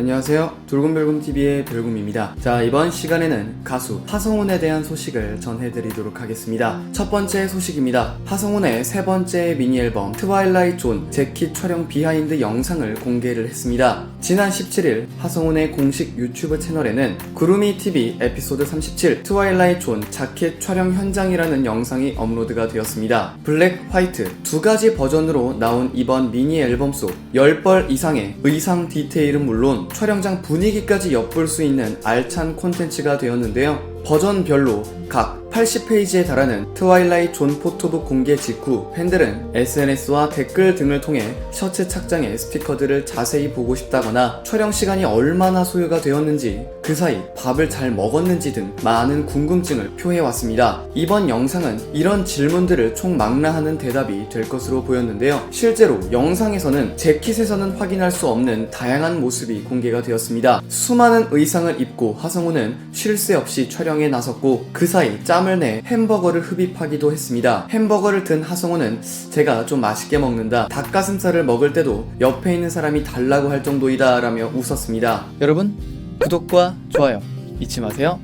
안녕하세요. 돌곰별곰TV의 별곰입니다. 자, 이번 시간에는 가수 하성운에 대한 소식을 전해드리도록 하겠습니다. 첫 번째 소식입니다. 하성운의 세 번째 미니 앨범 트와일라이트 존 재킷 촬영 비하인드 영상을 공개를 했습니다. 지난 17일 하성운의 공식 유튜브 채널에는 구루미 TV 에피소드 37 트와일라이트 존 자켓 촬영 현장이라는 영상이 업로드가 되었습니다. 블랙, 화이트 두 가지 버전으로 나온 이번 미니 앨범 속 10벌 이상의 의상 디테일은 물론 촬영장 분위기까지 엿볼 수 있는 알찬 콘텐츠가 되었는데요. 버전별로 각 80페이지에 달하는 트와일라이트 존 포토북 공개 직후 팬들은 SNS와 댓글 등을 통해 셔츠 착장의 스티커들을 자세히 보고 싶다거나 촬영 시간이 얼마나 소요가 되었는지 그 사이 밥을 잘 먹었는지 등 많은 궁금증을 표해왔습니다. 이번 영상은 이런 질문들을 총망라하는 대답이 될 것으로 보였는데요. 실제로 영상에서는 재킷에서는 확인할 수 없는 다양한 모습이 공개가 되었습니다. 수많은 의상을 입고 하성우는 쉴 새 없이 촬영에 나섰고 그 사이 짬을 내 햄버거를 흡입하기도 했습니다. 햄버거를 든 하성우는 제가 좀 맛있게 먹는다. 닭가슴살을 먹을 때도 옆에 있는 사람이 달라고 할 정도이다 라며 웃었습니다. 여러분 구독과 좋아요 잊지 마세요.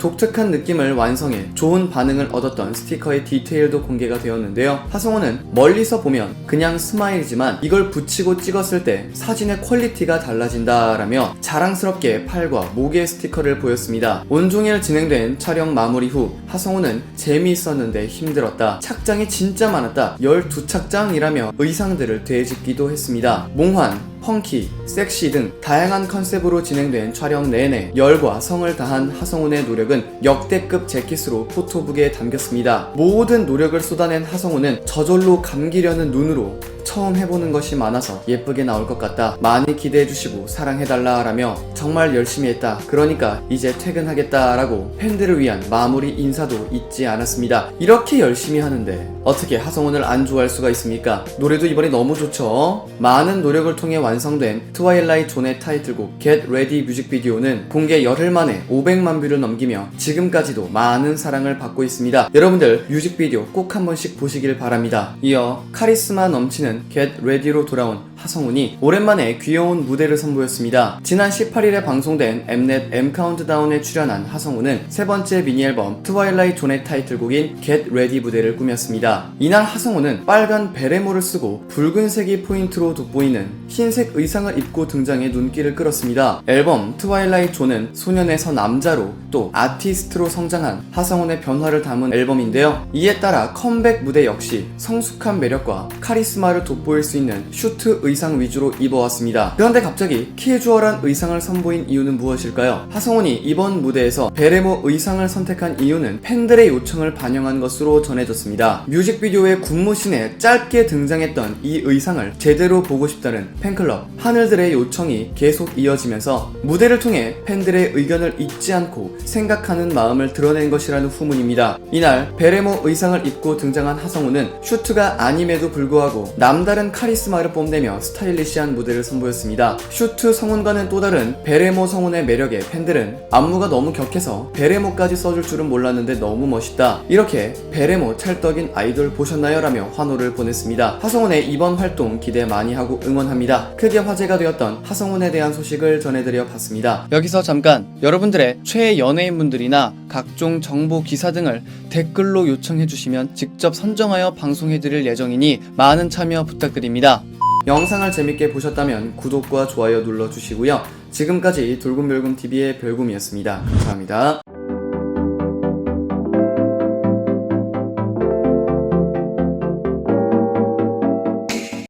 독특한 느낌을 완성해 좋은 반응을 얻었던 스티커의 디테일도 공개가 되었는데요. 하성우는 멀리서 보면 그냥 스마일이지만 이걸 붙이고 찍었을 때 사진의 퀄리티가 달라진다라며 자랑스럽게 팔과 목의 스티커를 보였습니다. 온종일 진행된 촬영 마무리 후 하성우는 재미있었는데 힘들었다. 착장이 진짜 많았다. 12착장이라며 의상들을 되짚기도 했습니다. 몽환, 펑키, 섹시 등 다양한 컨셉으로 진행된 촬영 내내 열과 성을 다한 하성운의 노력은 역대급 재킷으로 포토북에 담겼습니다. 모든 노력을 쏟아낸 하성운은 저절로 감기려는 눈으로 처음 해보는 것이 많아서 예쁘게 나올 것 같다. 많이 기대해주시고 사랑해달라 라며 정말 열심히 했다. 그러니까 이제 퇴근하겠다 라고 팬들을 위한 마무리 인사도 잊지 않았습니다. 이렇게 열심히 하는데 어떻게 하성운을 안 좋아할 수가 있습니까? 노래도 이번에 너무 좋죠. 많은 노력을 통해 완성된 트와일라이트 존의 타이틀곡 Get Ready 뮤직비디오는 공개 열흘 만에 500만 뷰를 넘기며 지금까지도 많은 사랑을 받고 있습니다. 여러분들 뮤직비디오 꼭 한 번씩 보시길 바랍니다. 이어 카리스마 넘치는 Get Ready로 돌아온 하성운이 오랜만에 귀여운 무대를 선보였습니다. 지난 18일에 방송된 엠넷 M 카운트다운에 출연한 하성운은 세 번째 미니 앨범 트와일라이트 존의 타이틀곡인 Get Ready 무대를 꾸몄습니다. 이날 하성운은 빨간 베레모를 쓰고 붉은색이 포인트로 돋보이는 흰색 의상을 입고 등장해 눈길을 끌었습니다. 앨범 트와일라이트 존은 소년에서 남자로 또 아티스트로 성장한 하성운의 변화를 담은 앨범인데요. 이에 따라 컴백 무대 역시 성숙한 매력과 카리스마를 돋보일 수 있는 슈트 의상 위주로 입어왔습니다. 그런데 갑자기 캐주얼한 의상을 선보인 이유는 무엇일까요? 하성운이 이번 무대에서 베레모 의상을 선택한 이유는 팬들의 요청을 반영한 것으로 전해졌습니다. 뮤직비디오의 군무신에 짧게 등장했던 이 의상을 제대로 보고 싶다는 팬 클럽 하늘들의 요청이 계속 이어지면서 무대를 통해 팬들의 의견을 잊지 않고 생각하는 마음을 드러낸 것이라는 후문입니다. 이날 베레모 의상을 입고 등장한 하성우는 슈트가 아님에도 불구하고 남다른 카리스마를 뽐내며 스타일리시한 무대를 선보였습니다. 슈트 성운과는 또 다른 베레모 성운의 매력에 팬들은 안무가 너무 격해서 베레모까지 써줄 줄은 몰랐는데 너무 멋있다. 이렇게 베레모 찰떡인 아이돌 보셨나요? 라며 환호를 보냈습니다. 하성운의 이번 활동 기대 많이 하고 응원합니다. 크게 화제가 되었던 하성운에 대한 소식을 전해드려 봤습니다. 여기서 잠깐 여러분들의 최애 연예인분들이나 각종 정보 기사 등을 댓글로 요청해 주시면 직접 선정하여 방송해 드릴 예정이니 많은 참여 부탁드립니다. 영상을 재밌게 보셨다면 구독과 좋아요 눌러주시고요. 지금까지 돌곰별곰TV의 별곰이었습니다. 감사합니다.